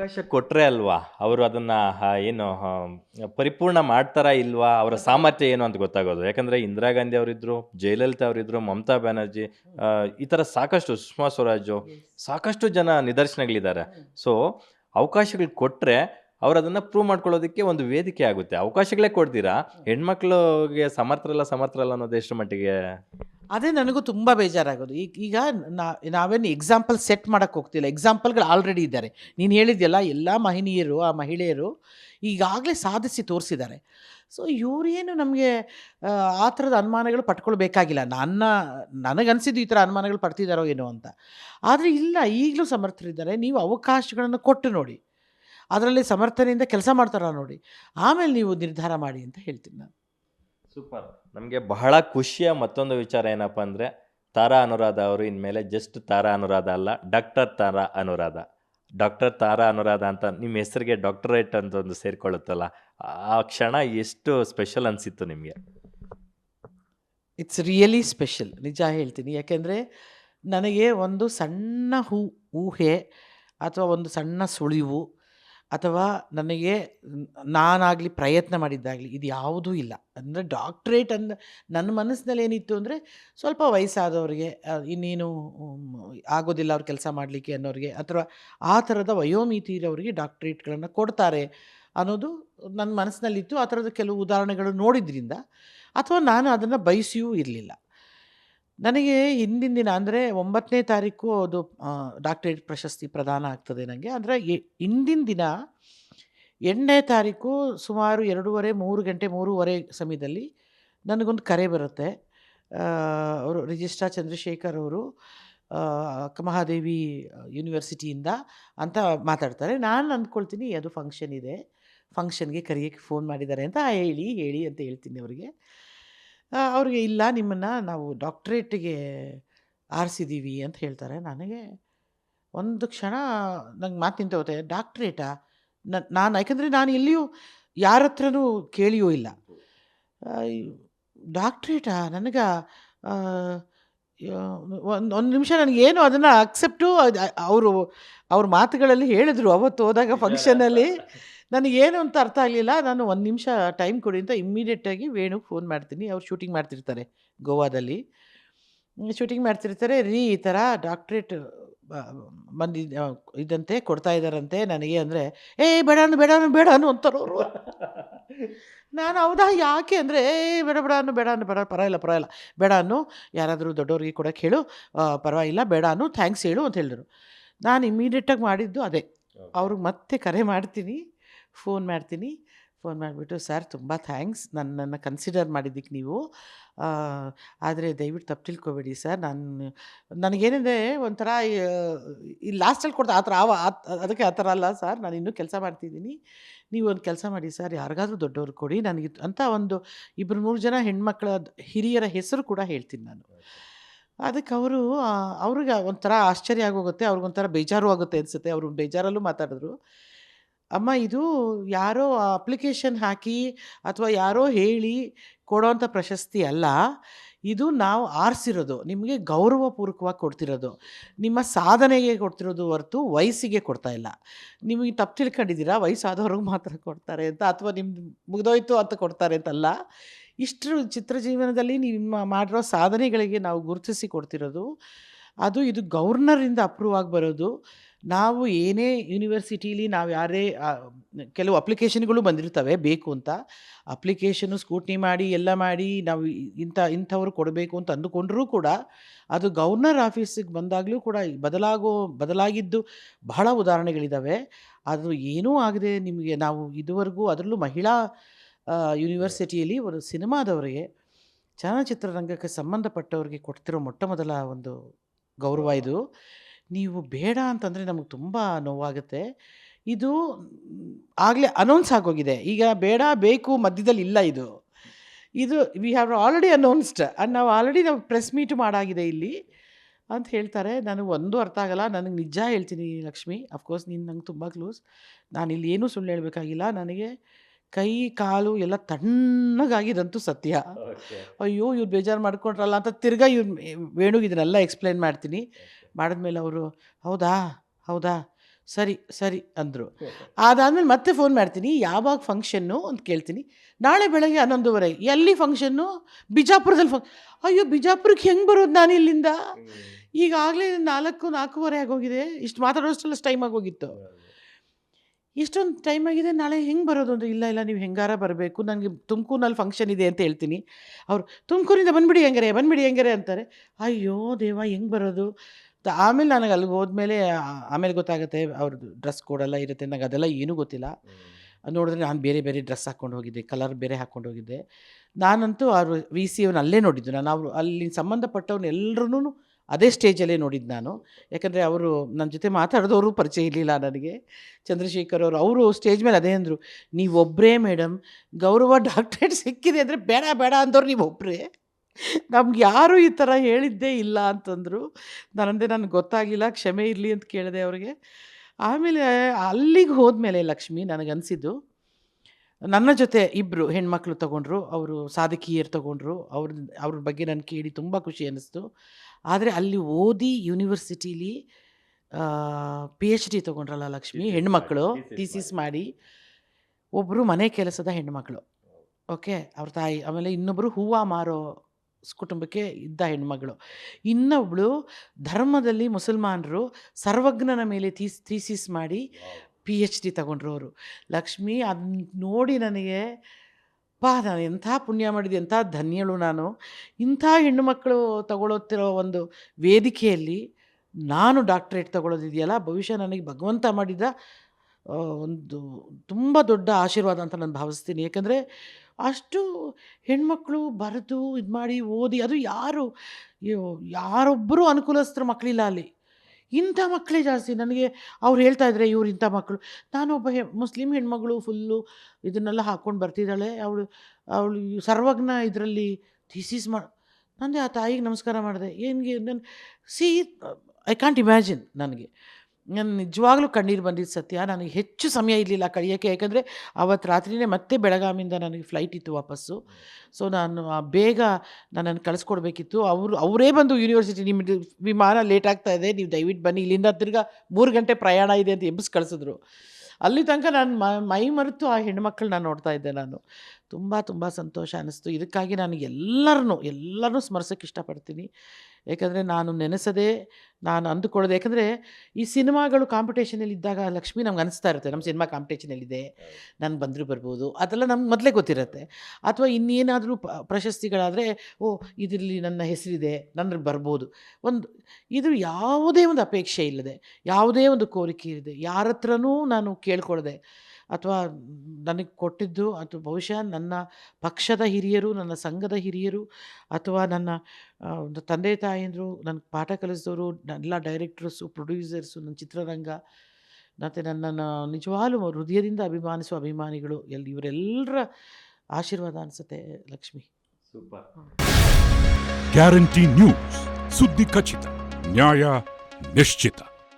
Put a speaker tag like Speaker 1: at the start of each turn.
Speaker 1: ಅವಕಾಶ ಕೊಟ್ಟರೆ ಅಲ್ವಾ? ಅವರು ಅದನ್ನು ಏನು ಪರಿಪೂರ್ಣ ಮಾಡ್ತಾರಾ ಇಲ್ವಾ? ಅವರ ಸಾಮರ್ಥ್ಯ ಏನು ಅಂತ ಗೊತ್ತಾಗೋದು. ಯಾಕಂದರೆ ಇಂದಿರಾ ಗಾಂಧಿ ಅವರಿದ್ದರು ಜಯಲಲಿತಾ ಅವರಿದ್ದರು ಮಮತಾ ಬ್ಯಾನರ್ಜಿ ಈ ಥರ ಸಾಕಷ್ಟು ಸುಷ್ಮಾ ಸ್ವರಾಜು ಸಾಕಷ್ಟು ಜನ ನಿದರ್ಶನಗಳಿದ್ದಾರೆ. ಸೊ ಅವಕಾಶಗಳು ಕೊಟ್ಟರೆ ಅವ್ರು ಅದನ್ನು ಪ್ರೂವ್ ಮಾಡ್ಕೊಳ್ಳೋದಕ್ಕೆ ಒಂದು ವೇದಿಕೆ ಆಗುತ್ತೆ. ಅವಕಾಶಗಳೇ ಕೊಡ್ತೀರಾ? ಹೆಣ್ಮಕ್ಳಿಗೆ ಸಮರ್ಥರಲ್ಲ ಸಮರ್ಥರಲ್ಲ ಅನ್ನೋದು ಎಷ್ಟು ಮಟ್ಟಿಗೆ?
Speaker 2: ಅದೇ ನನಗೂ ತುಂಬ ಬೇಜಾರಾಗೋದು. ಈಗ ಈಗ ನಾವೇನು ಎಕ್ಸಾಂಪಲ್ ಸೆಟ್ ಮಾಡೋಕ್ಕೆ ಹೋಗ್ತಿಲ್ಲ. ಎಕ್ಸಾಂಪಲ್ಗಳು ಆಲ್ರೆಡಿ ಇದ್ದಾರೆ. ನೀನು ಹೇಳಿದ್ಯಲ್ಲ, ಎಲ್ಲ ಮಹಿಳೆಯರು ಆ ಮಹಿಳೆಯರು ಈಗಾಗಲೇ ಸಾಧಿಸಿ ತೋರಿಸಿದ್ದಾರೆ. ಸೊ ಇವರೇನು ನಮಗೆ, ಆ ಥರದ ಅನುಮಾನಗಳು ಪಟ್ಕೊಳ್ಬೇಕಾಗಿಲ್ಲ. ನನ್ನ, ನನಗನ್ಸಿದ್ದು ಈ ಥರ ಅನುಮಾನಗಳು ಪಡ್ತಿದ್ದಾರೋ ಏನೋ ಅಂತ. ಆದರೆ ಇಲ್ಲ, ಈಗಲೂ ಸಮರ್ಥರಿದ್ದಾರೆ. ನೀವು ಅವಕಾಶಗಳನ್ನು ಕೊಟ್ಟು ನೋಡಿ. ಅದರಲ್ಲಿ ಸಮರ್ಥನೆಯಿಂದ ಕೆಲಸ ಮಾಡ್ತಾರ ನೋಡಿ. ಆಮೇಲೆ ನೀವು ನಿರ್ಧಾರ ಮಾಡಿ ಅಂತ ಹೇಳ್ತೀನಿ ನಾನು.
Speaker 1: ಸೂಪರ್. ನಮಗೆ ಬಹಳ ಖುಷಿಯ ಮತ್ತೊಂದು ವಿಚಾರ ಏನಪ್ಪ ಅಂದರೆ, ತಾರಾ ಅನುರಾಧ ಅವರು ಇನ್ಮೇಲೆ ಜಸ್ಟ್ ತಾರಾ ಅನುರಾಧ ಅಲ್ಲ ಡಾಕ್ಟರ್ ತಾರಾ ಅನುರಾಧ. ಡಾಕ್ಟರ್ ತಾರಾ ಅನುರಾಧ ಅಂತ ನಿಮ್ಮ ಹೆಸರಿಗೆ ಡಾಕ್ಟರೇಟ್ ಅಂತ ಒಂದು ಸೇರಿಕೊಳ್ಳುತ್ತಲ್ಲ, ಆ ಕ್ಷಣ ಎಷ್ಟು ಸ್ಪೆಷಲ್ ಅನಿಸಿತ್ತು ನಿಮಗೆ?
Speaker 2: ಇಟ್ಸ್ ರಿಯಲಿ ಸ್ಪೆಷಲ್ ನಿಜ ಹೇಳ್ತೀನಿ. ಯಾಕೆಂದರೆ ನನಗೆ ಒಂದು ಸಣ್ಣ ಹೂ, ಊಹೆ ಅಥವಾ ಒಂದು ಸಣ್ಣ ಸುಳಿವು ಅಥವಾ ನನಗೆ ನಾನಾಗಲಿ ಪ್ರಯತ್ನ ಮಾಡಿದ್ದಾಗಲಿ ಇದು ಯಾವುದೂ ಇಲ್ಲ. ಅಂದರೆ ಡಾಕ್ಟ್ರೇಟ್ ಅಂದ ನನ್ನ ಮನಸ್ಸಿನಲ್ಲಿ ಏನಿತ್ತು ಅಂದರೆ ಸ್ವಲ್ಪ ವಯಸ್ಸಾದವ್ರಿಗೆ ಇನ್ನೇನು ಆಗೋದಿಲ್ಲ ಅವ್ರು ಕೆಲಸ ಮಾಡಲಿಕ್ಕೆ ಅನ್ನೋರಿಗೆ ಅಥವಾ ಆ ಥರದ ವಯೋಮಿತಿ ಇರೋರಿಗೆ ಡಾಕ್ಟ್ರೇಟ್ಗಳನ್ನು ಕೊಡ್ತಾರೆ ಅನ್ನೋದು ನನ್ನ ಮನಸ್ಸಿನಲ್ಲಿತ್ತು. ಆ ಥರದ ಕೆಲವು ಉದಾಹರಣೆಗಳು ನೋಡಿದ್ರಿಂದ ಅಥವಾ ನಾನು ಅದನ್ನು ಬಯಸಿಯೂ ಇರಲಿಲ್ಲ. ನನಗೆ ಹಿಂದಿನ ದಿನ ಅಂದರೆ ಒಂಬತ್ತನೇ ತಾರೀಕು ಅದು ಡಾಕ್ಟರೇಟ್ ಪ್ರಶಸ್ತಿ ಪ್ರದಾನ ಆಗ್ತದೆ ನನಗೆ ಅಂದರೆ ಹಿಂದಿನ ದಿನ ಎಂಟನೇ ತಾರೀಕು ಸುಮಾರು ಎರಡೂವರೆ, ಮೂರು ಗಂಟೆ, ಮೂರುವರೆ ಸಮಯದಲ್ಲಿ ನನಗೊಂದು ಕರೆ ಬರುತ್ತೆ. ಅವರು ರಿಜಿಸ್ಟ್ರಾರ್ ಚಂದ್ರಶೇಖರ್ ಅವರು ಕಮಹಾದೇವಿ ಯೂನಿವರ್ಸಿಟಿಯಿಂದ ಅಂತ ಮಾತಾಡ್ತಾರೆ. ನಾನು ಅಂದ್ಕೊಳ್ತೀನಿ ಅದು ಫಂಕ್ಷನ್ ಇದೆ. ಫಂಕ್ಷನ್ಗೆ ಕರೆಯೋಕ್ಕೆ ಫೋನ್ ಮಾಡಿದ್ದಾರೆ ಅಂತ ಹೇಳಿ ಹೇಳಿ ಅಂತ ಹೇಳ್ತೀನಿ ಅವರಿಗೆ. ಆ, ಅವ್ರಿಗೆ ಇಲ್ಲ ನಿಮ್ಮನ್ನು ನಾವು ಡಾಕ್ಟ್ರೇಟಿಗೆ ಆರಿಸಿದ್ದೀವಿ ಅಂತ ಹೇಳ್ತಾರೆ. ನನಗೆ ಒಂದು ಕ್ಷಣ ನಂಗೆ ಮಾತು ನಿಂತು ಹೋಗುತ್ತೆ ಡಾಕ್ಟ್ರೇಟಾ ನಾನು ಯಾಕಂದರೆ ನಾನು ಇಲ್ಲಿಯೂ ಯಾರ ಹತ್ರನೂ ಕೇಳಿಯೂ ಇಲ್ಲ. ಡಾಕ್ಟ್ರೇಟಾ? ನನಗೆ ಒಂದು ಒಂದು ನಿಮಿಷ ನನಗೇನು ಅದನ್ನು ಅಕ್ಸೆಪ್ಟು ಅವರು ಅವ್ರ ಮಾತುಗಳಲ್ಲಿ ಹೇಳಿದ್ರು ಅವತ್ತು ಹೋದಾಗ ಫಂಕ್ಷನಲ್ಲಿ ನನಗೇನು ಅಂತ ಅರ್ಥ ಆಗಲಿಲ್ಲ. ನಾನು ಒಂದು ನಿಮಿಷ ಟೈಮ್ ಕೊಡಿ ಅಂತ ಇಮ್ಮಿಡಿಯೇಟಾಗಿ ವೇಣುಗೆ ಫೋನ್ ಮಾಡ್ತೀನಿ. ಅವ್ರು ಶೂಟಿಂಗ್ ಮಾಡ್ತಿರ್ತಾರೆ ಗೋವಾದಲ್ಲಿ. ಶೂಟಿಂಗ್ ಮಾಡ್ತಿರ್ತಾರೆ. ರೀ ಈ ಥರ ಡಾಕ್ಟ್ರೇಟ್ ಬಂದಿ ಇದಂತೆ ಕೊಡ್ತಾ ಇದ್ದಾರಂತೆ ನನಗೆ ಅಂದರೆ ಏ ಬೇಡಾನು ಬೇಡಾನು ಬೇಡನು ಅಂತಾರವರು ನಾನು ಹೌದಾ ಯಾಕೆ ಅಂದರೆ ಏ ಬೇಡ ಬೇಡ ಅನ್ನು ಬೇಡ ಅನ್ನು ಬೇಡ ಪರವಾಗಿಲ್ಲ ಪರವಾಗಿಲ್ಲ. ಬೇಡ ಅನ್ನು ಯಾರಾದರೂ ದೊಡ್ಡವ್ರಿಗೆ ಕೊಡೋಕ್ಕೆ ಹೇಳು ಪರವಾಗಿಲ್ಲ ಬೇಡ ಅನ್ನು ಥ್ಯಾಂಕ್ಸ್ ಹೇಳು ಅಂತ ಹೇಳಿದ್ರು. ನಾನು ಇಮ್ಮಿಡಿಯೇಟಾಗಿ ಮಾಡಿದ್ದು ಅದೇ. ಅವ್ರಿಗೆ ಮತ್ತೆ ಕರೆ ಮಾಡ್ತೀನಿ. ಫೋನ್ ಮಾಡ್ತೀನಿ. ಫೋನ್ ಮಾಡಿಬಿಟ್ಟು, ಸರ್ ತುಂಬ ಥ್ಯಾಂಕ್ಸ್. ನನ್ನನ್ನು ಕನ್ಸಿಡರ್ ಮಾಡಿದ್ದಕ್ಕೆ ನೀವು. ಆದರೆ ದಯವಿಟ್ಟು ತಪ್ಪು ತಿಳ್ಕೊಬೇಡಿ ಸರ್. ನಾನು, ನನಗೇನಿದೆ ಒಂಥರ, ಈ ಲಾಸ್ಟಲ್ಲಿ ಕೊಡ್ತಾ, ಆ ಥರ ಆವ ಅದಕ್ಕೆ ಆ ಥರ ಅಲ್ಲ ಸರ್. ನಾನು ಇನ್ನೂ ಕೆಲಸ ಮಾಡ್ತಿದ್ದೀನಿ. ನೀವು ಒಂದು ಕೆಲಸ ಮಾಡಿ ಸರ್. ಯಾರಿಗಾದ್ರೂ ದೊಡ್ಡವ್ರು ಕೊಡಿ. ನನಗೆ ಅಂತ ಒಂದು ಇಬ್ಬರು ಮೂರು ಜನ ಹೆಣ್ಮಕ್ಳ ಹಿರಿಯರ ಹೆಸರು ಕೂಡ ಹೇಳ್ತೀನಿ ನಾನು. ಅದಕ್ಕೆ ಅವರು ಅವ್ರಿಗೆ ಒಂಥರ ಆಶ್ಚರ್ಯ ಆಗೋಗುತ್ತೆ. ಅವ್ರಿಗೊಂಥರ ಬೇಜಾರು ಆಗುತ್ತೆ ಅನಿಸುತ್ತೆ. ಅವರು ಬೇಜಾರಲ್ಲೂ ಮಾತಾಡಿದ್ರು. ಅಮ್ಮ ಇದು ಯಾರೋ ಅಪ್ಲಿಕೇಶನ್ ಹಾಕಿ ಅಥವಾ ಯಾರೋ ಹೇಳಿ ಕೊಡೋವಂಥ ಪ್ರಶಸ್ತಿ ಅಲ್ಲ. ಇದು ನಾವು ಆರಿಸಿರೋದು. ನಿಮಗೆ ಗೌರವಪೂರ್ವಕವಾಗಿ ಕೊಡ್ತಿರೋದು. ನಿಮ್ಮ ಸಾಧನೆಗೆ ಕೊಡ್ತಿರೋದು ಹೊರತು ವಯಸ್ಸಿಗೆ ಕೊಡ್ತಾ ಇಲ್ಲ. ನಿಮಗೆ ತಪ್ಪು ತಿಳ್ಕೊಂಡಿದ್ದೀರಾ? ವಯಸ್ಸಾದವ್ರಿಗೆ ಮಾತ್ರ ಕೊಡ್ತಾರೆ ಅಂತ ಅಥವಾ ನಿಮ್ದು ಮುಗಿದೋಯ್ತು ಅಂತ ಕೊಡ್ತಾರೆ ಅಂತಲ್ಲ. ಇಷ್ಟರ ಚಿತ್ರ ಜೀವನದಲ್ಲಿ ನಿಮ್ಮ ಮಾಡಿರೋ ಸಾಧನೆಗಳಿಗೆ ನಾವು ಗುರುತಿಸಿ ಕೊಡ್ತಿರೋದು. ಅದು ಇದು ಗೌರ್ನರಿಂದ ಅಪ್ರೂವ್ ಆಗಿ ಬರೋದು. ನಾವು ಏನೇ ಯೂನಿವರ್ಸಿಟೀಲಿ ನಾವು ಯಾರೇ ಕೆಲವು ಅಪ್ಲಿಕೇಶನ್ಗಳು ಬಂದಿರ್ತವೆ, ಬೇಕು ಅಂತ. ಅಪ್ಲಿಕೇಶನು ಸ್ಕೂಟ್ನಿ ಮಾಡಿ, ಎಲ್ಲ ಮಾಡಿ, ನಾವು ಇಂಥ, ಇಂಥವ್ರು ಕೊಡಬೇಕು ಅಂತ ಅಂದುಕೊಂಡರೂ ಕೂಡ, ಅದು ಗವರ್ನರ್ ಆಫೀಸಿಗೆ ಬಂದಾಗಲೂ ಕೂಡ ಬದಲಾಗೋ, ಬದಲಾಗಿದ್ದು ಬಹಳ ಉದಾಹರಣೆಗಳಿದ್ದಾವೆ ಅದು ಏನೂ ಆಗದೆ ನಿಮಗೆ ನಾವು ಇದುವರೆಗೂ ಅದರಲ್ಲೂ ಮಹಿಳಾ ಯೂನಿವರ್ಸಿಟಿಯಲ್ಲಿ ಒಂದು ಸಿನಿಮಾದವರಿಗೆ, ಚಲನಚಿತ್ರರಂಗಕ್ಕೆ ಸಂಬಂಧಪಟ್ಟವರಿಗೆ ಕೊಡ್ತಿರೋ ಮೊಟ್ಟ ಮೊದಲ ಒಂದು ಗೌರವ ಇದು. ನೀವು ಬೇಡ ಅಂತಂದರೆ ನಮಗೆ ತುಂಬ ನೋವಾಗುತ್ತೆ. ಇದು ಆಗಲೇ ಅನೌನ್ಸ್ ಆಗೋಗಿದೆ. ಈಗ ಬೇಡ, ಬೇಕು, ಮಧ್ಯದಲ್ಲಿ ಇಲ್ಲ ಇದು. ಇದು we have already announced and ನಾವು ಆಲ್ರೆಡಿ ನಾವು ಪ್ರೆಸ್ ಮೀಟ್ ಮಾಡಾಗಿದೆ ಇಲ್ಲಿ ಅಂತ ಹೇಳ್ತಾರೆ. ನನಗೆ ಒಂದು ಅರ್ಥ ಆಗಲ್ಲ. ನನಗೆ ನಿಜ ಹೇಳ್ತೀನಿ ಲಕ್ಷ್ಮಿ. ಅಫ್ಕೋರ್ಸ್ ನೀನು ನಂಗೆ ತುಂಬ ಕ್ಲೋಸ್ ನಾನು ಇಲ್ಲಿ ಏನೂ ಸುಳ್ಳು ಹೇಳಬೇಕಾಗಿಲ್ಲ. ನನಗೆ ಕೈ ಕಾಲು ಎಲ್ಲ ತಣ್ಣಗಾಗಿದಂತೂ ಸತ್ಯ. ಅಯ್ಯೋ ಇವ್ರು ಬೇಜಾರು ಮಾಡ್ಕೊಂಡ್ರಲ್ಲ ಅಂತ ತಿರ್ಗಾ ಇವ್ರು ವೇಣುಗೆ ಇದನ್ನೆಲ್ಲ ಎಕ್ಸ್ಪ್ಲೈನ್ ಮಾಡ್ತೀನಿ. ಮಾಡಿದ್ಮೇಲೆ ಅವರು ಹೌದಾ? ಹೌದಾ? ಸರಿ ಸರಿ ಅಂದರು. ಅದಾದಮೇಲೆ ಮತ್ತೆ ಫೋನ್ ಮಾಡ್ತೀನಿ ಯಾವಾಗ ಫಂಕ್ಷನ್ನು ಅಂತ ಕೇಳ್ತೀನಿ. ನಾಳೆ ಬೆಳಗ್ಗೆ ಹನ್ನೊಂದುವರೆ ಎಲ್ಲಿ ಫಂಕ್ಷನ್ನು ಬಿಜಾಪುರದಲ್ಲಿ ಫಂಕ್ ಅಯ್ಯೋ ಬಿಜಾಪುರಕ್ಕೆ ಹೆಂಗೆ ಬರೋದು ನಾನು ಇಲ್ಲಿಂದ? ಈಗಾಗಲೇ ನಾಲ್ಕು ನಾಲ್ಕೂವರೆ ಆಗೋಗಿದೆ. ಇಷ್ಟು ಮಾತಾಡೋಷ್ಟೆಲ್ಲ ಟೈಮ್ ಆಗೋಗಿತ್ತು. ಇಷ್ಟೊಂದು ಟೈಮ್ ಆಗಿದೆ ನಾಳೆ ಹೆಂಗೆ ಬರೋದು ಅಂದರೆ ಇಲ್ಲ ಇಲ್ಲ ನೀವು ಹೆಂಗಾರ ಬರಬೇಕು ನನಗೆ ತುಮಕೂರಿನಲ್ಲಿ ಫಂಕ್ಷನ್ ಇದೆ ಅಂತ ಹೇಳ್ತೀನಿ. ಅವರು ತುಮಕೂರಿಂದ ಬಂದ್ಬಿಡಿ ಹೆಂಗಾರೆ ಬಂದ್ಬಿಡಿ ಹೆಂಗಾರೆ ಅಂತಾರೆ. ಅಯ್ಯೋ ದೇವ ಹೆಂಗೆ ಬರೋದು? ಆಮೇಲೆ ನನಗೆ ಅಲ್ಲಿಗೆ ಹೋದ್ಮೇಲೆ ಆಮೇಲೆ ಗೊತ್ತಾಗುತ್ತೆ ಅವ್ರದ್ದು ಡ್ರೆಸ್ ಕೋಡೆಲ್ಲ ಇರುತ್ತೆ ನನಗೆ ಅದೆಲ್ಲ ಏನೂ ಗೊತ್ತಿಲ್ಲ. ನೋಡಿದ್ರೆ ನಾನು ಬೇರೆ ಬೇರೆ ಡ್ರೆಸ್ ಹಾಕ್ಕೊಂಡು ಹೋಗಿದ್ದೆ ಕಲರ್ ಬೇರೆ ಹಾಕ್ಕೊಂಡು ಹೋಗಿದ್ದೆ. ನಾನಂತೂ ಅವ್ರು ವಿ ಸಿ ಅವ್ರನ್ನ ಅಲ್ಲೇ ನೋಡಿದ್ದು ನಾನು ಅವರು ಅಲ್ಲಿ ಸಂಬಂಧಪಟ್ಟವ್ರನ್ನ ಎಲ್ಲರೂ ಅದೇ ಸ್ಟೇಜಲ್ಲೇ ನೋಡಿದ್ದು ನಾನು. ಯಾಕಂದರೆ ಅವರು ನನ್ನ ಜೊತೆ ಮಾತಾಡಿದವರು ಪರಿಚಯ ಇರಲಿಲ್ಲ ನನಗೆ. ಚಂದ್ರಶೇಖರ್ ಅವರು ಅವರು ಸ್ಟೇಜ್ ಮೇಲೆ ಅದೇ ಅಂದರು ನೀವೊಬ್ಬರೇ ಮೇಡಮ್ ಗೌರವ ಡಾಕ್ಟ್ರೇಟ್ ಸಿಕ್ಕಿದೆ ಅಂದರೆ ಬೇಡ ಬೇಡ ಅಂದವ್ರು ನೀವೊಬ್ಬರೇ ನಮ್ಗೆ ಯಾರೂ ಈ ಥರ ಹೇಳಿದ್ದೇ ಇಲ್ಲ ಅಂತಂದರು. ನಾನಂದೆ ನನಗೆ ಗೊತ್ತಾಗಿಲ್ಲ ಕ್ಷಮೆ ಇರಲಿ ಅಂತ ಕೇಳಿದೆ ಅವ್ರಿಗೆ. ಆಮೇಲೆ ಅಲ್ಲಿಗೆ ಹೋದ್ಮೇಲೆ ಲಕ್ಷ್ಮಿ ನನಗನ್ಸಿದ್ದು ನನ್ನ ಜೊತೆ ಇಬ್ಬರು ಹೆಣ್ಮಕ್ಳು ತೊಗೊಂಡ್ರು ಅವರು ಸಾಧಕಿಯರು ತೊಗೊಂಡ್ರು ಅವ್ರ ಅವ್ರ ಬಗ್ಗೆ ನಾನು ಕೇಳಿ ತುಂಬ ಖುಷಿ ಅನ್ನಿಸ್ತು ಆದರೆ ಅಲ್ಲಿ ಓದಿ ಯೂನಿವರ್ಸಿಟೀಲಿ ಪಿ ಎಚ್ ಡಿ ತೊಗೊಂಡ್ರಲ್ಲ ಲಕ್ಷ್ಮಿ ಹೆಣ್ಮಕ್ಳು ಥೀಸಿಸ್ ಮಾಡಿ. ಒಬ್ಬರು ಮನೆ ಕೆಲಸದ ಹೆಣ್ಮಕ್ಳು. ಓಕೆ ಅವ್ರ ತಾಯಿ ಆಮೇಲೆ ಇನ್ನೊಬ್ಬರು ಹೂವು ಮಾರೋ ಕುಟುಂಬಕ್ಕೆ ಇದ್ದ ಹೆಣ್ಮಗಳು ಇನ್ನೊಬ್ಳು ಧರ್ಮದಲ್ಲಿ ಮುಸಲ್ಮಾನರು ಸರ್ವಜ್ಞನ ಮೇಲೆ ತೀಸ್ ಥೀಸಿಸ್ ಮಾಡಿ ಪಿ ಎಚ್ ಡಿ ತಗೊಂಡ್ರು ಅವರು ಲಕ್ಷ್ಮಿ ಅದನ್ನ ನೋಡಿ ನನಗೆ, ಪಾ, ನಾನು ಎಂಥ ಪುಣ್ಯ ಮಾಡಿದೆ, ಎಂಥ ಧನ್ಯಳು ನಾನು. ಇಂಥ ಹೆಣ್ಣು ಮಕ್ಕಳು ತಗೊಳ್ಳುತ್ತಿರೋ ಒಂದು ವೇದಿಕೆಯಲ್ಲಿ ನಾನು ಡಾಕ್ಟ್ರೇಟ್ ತಗೊಳ್ಳೋದಿದೆಯಲ್ಲ ಭವಿಷ್ಯ ನನಗೆ ಭಗವಂತ ಮಾಡಿದ ಒಂದು ತುಂಬ ದೊಡ್ಡ ಆಶೀರ್ವಾದ ಅಂತ ನಾನು ಭಾವಿಸ್ತೀನಿ. ಯಾಕಂದರೆ ಅಷ್ಟು ಹೆಣ್ಮಕ್ಳು ಬರೆದು ಇದು ಮಾಡಿ ಓದಿ, ಅದು ಯಾರು ಯಾರೊಬ್ಬರೂ ಅನುಕೂಲಸ್ಥರು ಅನುಕೂಲಸ್ಥರ ಮಕ್ಕಳಿಲ್ಲ ಅಲ್ಲಿ. ಇಂಥ ಮಕ್ಕಳೇ ಜಾಸ್ತಿ. ನನಗೆ ಅವ್ರು ಹೇಳ್ತಾ ಇದ್ದಾರೆ ಇವ್ರು ಇಂಥ ಮಕ್ಕಳು. ನಾನೊಬ್ಬ ಹೆ, ಮುಸ್ಲಿಂ ಹೆಣ್ಮಗಳು ಫುಲ್ಲು ಇದನ್ನೆಲ್ಲ ಹಾಕ್ಕೊಂಡು ಬರ್ತಿದ್ದಾಳೆ. ಅವಳು ಅವಳು ಸರ್ವಜ್ಞ ಇದರಲ್ಲಿ ಥೀಸಿಸ್ ಮಾಡಿ ನಂದೆ ಆ ತಾಯಿಗೆ ನಮಸ್ಕಾರ ಮಾಡಿದೆ. ಏನಿಗೆ, ನಾನು ಸಿ ಐ ಕಾಂಟ್ ಇಮ್ಯಾಜಿನ್ ನನಗೆ. ನಾನು ನಿಜವಾಗ್ಲೂ ಕಣ್ಣೀರು ಬಂದಿದ್ದು ಸತ್ಯ. ನನಗೆ ಹೆಚ್ಚು ಸಮಯ ಇರಲಿಲ್ಲ ಕಳಿಯೋಕ್ಕೆ. ಯಾಕಂದರೆ ಅವತ್ತು ರಾತ್ರಿನೇ ಮತ್ತೆ ಬೆಳಗಾಮಿಂದ ನನಗೆ ಫ್ಲೈಟ್ ಇತ್ತು ವಾಪಸ್ಸು. ಸೊ ನಾನು ಬೇಗ ನನ್ನನ್ನು ಕಳಿಸ್ಕೊಡ್ಬೇಕಿತ್ತು. ಅವರು, ಅವರೇ ಬಂದು ಯೂನಿವರ್ಸಿಟಿ ನಿಮ್ಮ ವಿಮಾನ ಲೇಟ್ ಆಗ್ತಾ ಇದೆ. ನೀವು ದಯವಿಟ್ಟು ಬನ್ನಿ. ಇಲ್ಲಿಂದ ತಿರ್ಗಾ ಮೂರು ಗಂಟೆ ಪ್ರಯಾಣ ಇದೆ ಅಂತ ಎಬ್ಬಿಸಿ ಕಳಿಸಿದ್ರು. ಅಲ್ಲಿ ತನಕ ನಾನು ಮೈ ಮರೆತು ಆ ಹೆಣ್ಮಕ್ಳನ್ನ ನೋಡ್ತಾ ಇದ್ದೆ ನಾನು. ತುಂಬ ತುಂಬ ಸಂತೋಷ ಅನ್ನಿಸ್ತು ಇದಕ್ಕಾಗಿ ನಾನು ಎಲ್ಲರನ್ನೂ ಎಲ್ಲರನ್ನೂ ಸ್ಮರಿಸೋಕ್ಕೆ ಇಷ್ಟಪಡ್ತೀನಿ. ಯಾಕಂದರೆ ನಾನು ನೆನೆಸದೆ ನಾನು ಅಂದುಕೊಳ್ಳೋದು ಯಾಕಂದರೆ ಈ ಸಿನಿಮಾಗಳು ಕಾಂಪಿಟೇಷನಲ್ಲಿ ಇದ್ದಾಗ ಲಕ್ಷ್ಮಿ ನಮ್ಗೆ ಅನಿಸ್ತಾ ಇರುತ್ತೆ ನಮ್ಮ ಸಿನಿಮಾ ಕಾಂಪಿಟೇಷನಲ್ಲಿದೆ ನಾನು ಬಂದರೂ ಬರ್ಬೋದು. ಅದೆಲ್ಲ ನಮ್ಗೆ ಮೊದಲೇ ಗೊತ್ತಿರುತ್ತೆ. ಅಥವಾ ಇನ್ನೇನಾದರೂ ಪ ಪ್ರಶಸ್ತಿಗಳಾದರೆ ಓ ಇದರಲ್ಲಿ ನನ್ನ ಹೆಸರಿದೆ ನನ್ನ ಬರ್ಬೋದು. ಒಂದು ಇದು ಯಾವುದೇ ಒಂದು ಅಪೇಕ್ಷೆ ಇಲ್ಲದೆ ಯಾವುದೇ ಒಂದು ಕೋರಿಕೆ ಇಲ್ಲದೆ ಯಾರ ಹತ್ರನೂ ನಾನು ಕೇಳ್ಕೊಳ್ದೆ. ಅಥವಾ ನನಗೆ ಕೊಟ್ಟಿದ್ದು ಅಥವಾ ಬಹುಶಃ ನನ್ನ ಪಕ್ಷದ ಹಿರಿಯರು ನನ್ನ ಸಂಘದ ಹಿರಿಯರು ಅಥವಾ ನನ್ನ ಒಂದು ತಂದೆ ತಾಯಂದರು ನನಗೆ ಪಾಠ ಕಲಿಸಿದವರು ಎಲ್ಲ ಡೈರೆಕ್ಟರ್ಸು ಪ್ರೊಡ್ಯೂಸರ್ಸು ನನ್ನ ಚಿತ್ರರಂಗ ಮತ್ತು ನನ್ನನ್ನು ನಿಜವಾಗ್ಲೂ ಹೃದಯದಿಂದ ಅಭಿಮಾನಿಸುವ ಅಭಿಮಾನಿಗಳು ಎಲ್ಲಿ ಇವರೆಲ್ಲರ ಆಶೀರ್ವಾದ ಅನಿಸುತ್ತೆ ಲಕ್ಷ್ಮಿ.
Speaker 1: ಸೂಪರ್.
Speaker 3: ಗ್ಯಾರಂಟಿ ನ್ಯೂಸ್ ಸುದ್ದಿ ಖಚಿತ ನ್ಯಾಯ ನಿಶ್ಚಿತ.